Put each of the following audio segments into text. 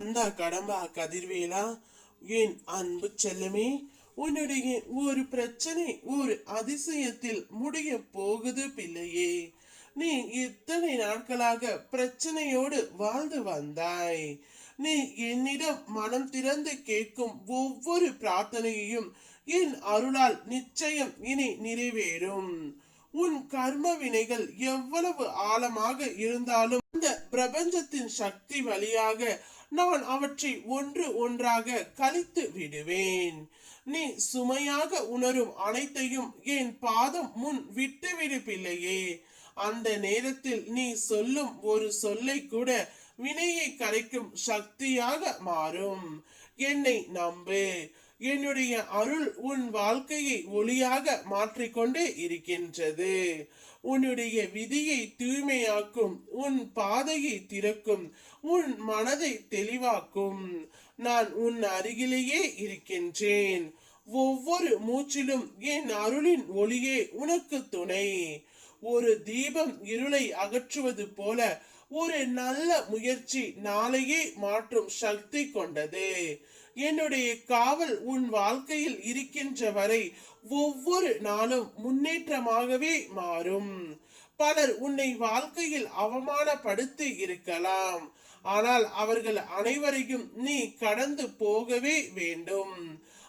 அந்த கடம்பா கதிர்வேலா என் அன்பு செல்லமே உன்னுடைய ஒரு பிரச்சனை ஒரு அதிசயத்தில் முடிய போகுது பிள்ளையே. நீ இத்தனை நாட்களாக பிரச்சனையோடு வாழ்ந்து வந்தாய். நீ என்னிடம் மனம் திறந்து கேட்கும் ஒவ்வொரு பிரார்த்தனையையும் என் அருளால் நிச்சயம் இனி நிறைவேறும். உன் கர்ம வினைகள் எவ்வளவு ஆழமாக இருந்தாலும் பிரபஞ்சத்தின் சக்தி வழியாக நான் அவற்றை ஒன்று ஒன்றாக கழித்து விடுவேன். நீ சுமையாக உணரும் அனைத்தையும் என் பாதம் முன் விட்டுவிடு பிள்ளையே அந்த நேரத்தில் நீ சொல்லும் ஒரு சொல்லை கூட வினையை கரைக்கும் சக்தியாக மாறும். என்னை நம்பு. என்னுடைய அருள் உன் வாழ்க்கையை ஒளியாக மாற்றிக்கொண்டே இருக்கின்றது. உன்னுடைய விதியை தூய்மையாக்கும் உன் பாதையை திறக்கும் உன் மனதை தெளிவாக்கும். நான் உன் அருகிலேயே இருக்கின்றேன். ஒவ்வொரு மூச்சிலும் என் அருளின் ஒளியே உனக்கு துணை. ஒரு தீபம் இருளை அகற்றுவது போல ஒரு நல்ல முயற்சி நாளையே மாற்றும் சக்தி கொண்டது. என்னுடைய காவல் உன் வாழ்க்கையில் இருக்கின்ற வரை ஒவ்வொரு நாளும் முன்னேற்றமாகவே மாறும். பலர் உன்னை வாழ்க்கையில் அவமானப்படுத்தி இருக்கலாம். ஆனால் அவர்கள் அனைவரையும் நீ கடந்து போகவே வேண்டும்.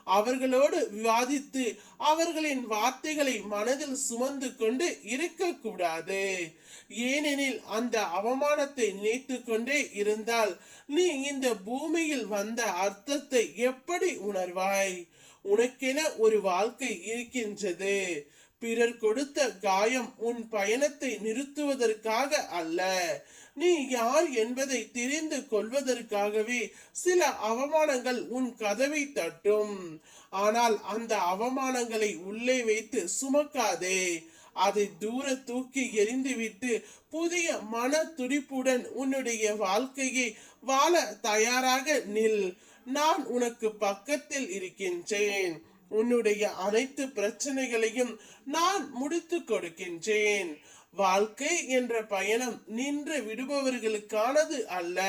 அவர்களோடு விவாதித்து அவர்களின் வார்த்தைகளை மனதில் சுமந்து கொண்டு இருக்கக்கூடாது. ஏனெனில் அந்த அவமானத்தை நினைத்து கொண்டே இருந்தால் நீ இந்த பூமியில் வந்த அர்த்தத்தை எப்படி உணர்வாய்? உனக்கென ஒரு வாழ்க்கை இருக்கின்றது. பிறர் கொடுத்த காயம் உன் பயணத்தை நிறுத்துவதற்காக அல்ல. நீ யார் என்பதை தெரிந்து கொள்வதற்காகவே சில அவமானங்கள் உன் கதவை தட்டும். ஆனால் அந்த அவமானங்களை உள்ளே வைத்து சுமக்காதே. அதை தூர தூக்கி எறிந்துவிட்டு புதிய மன துடிப்புடன் உன்னுடைய வாழ்க்கையை வாழ தயாராக நில். நான் உனக்கு பக்கத்தில் இருக்கின்றேன். உன்னுடைய அனைத்து பிரச்சனைகளையும் நான் முடித்து கொடுக்கின்றேன். வாழ்க்கை என்ற பயணம் நின்று விடுபவர்களுக்கானது அல்ல.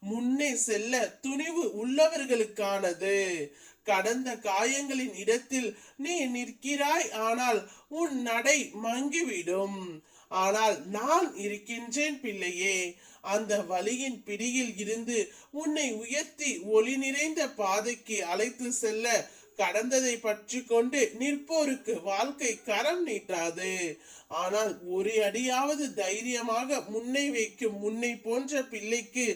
முன்னே செல்ல துணிவு உள்ளவர்களுக்கானது. கடந்த காயங்களின் இடத்தில் நீ நிற்கிறாய் ஆனால் உன் நடை மங்கிவிடும். ஆனால் நான் இருக்கின்றேன் பிள்ளையே அந்த வழியின் பிடியில் இருந்து உன்னை உயர்த்தி ஒளி நிறைந்த பாதைக்கு அழைத்து செல்ல கடந்ததை பற்றி கொண்டு நிற்போருக்கு வாழ்க்கை கரம் நீட்டாது. ஆனால் ஒரு அடியாவது தைரியமாக முன்னை வைக்கும் முன்னை போன்ற பிள்ளைக்கு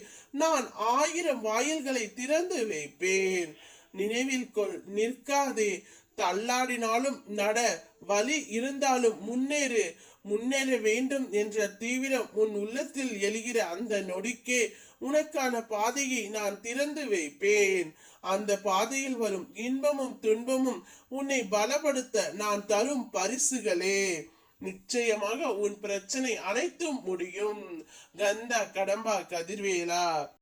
நான் ஆயிரம் வாயில்களை திறந்து வைப்பேன். நினைவில் கொள் நிற்காதே தள்ளாடினாலும் நட வலி இருந்தாலும் முன்னேறு முன்னேற வேண்டும் என்ற தீவிரம் உன் உள்ளத்தில் எழுகிற அந்த நொடிக்கே உனக்கான பாதையை நான் திறந்து வைப்பேன். அந்த பாதையில் வரும் இன்பமும் துன்பமும் உன்னை பலப்படுத்த நான் தரும் பரிசுகளே. நிச்சயமாக உன் பிரச்சனை அனைத்தும் முடியும். கந்தா கடம்பா கதிர்வேலா.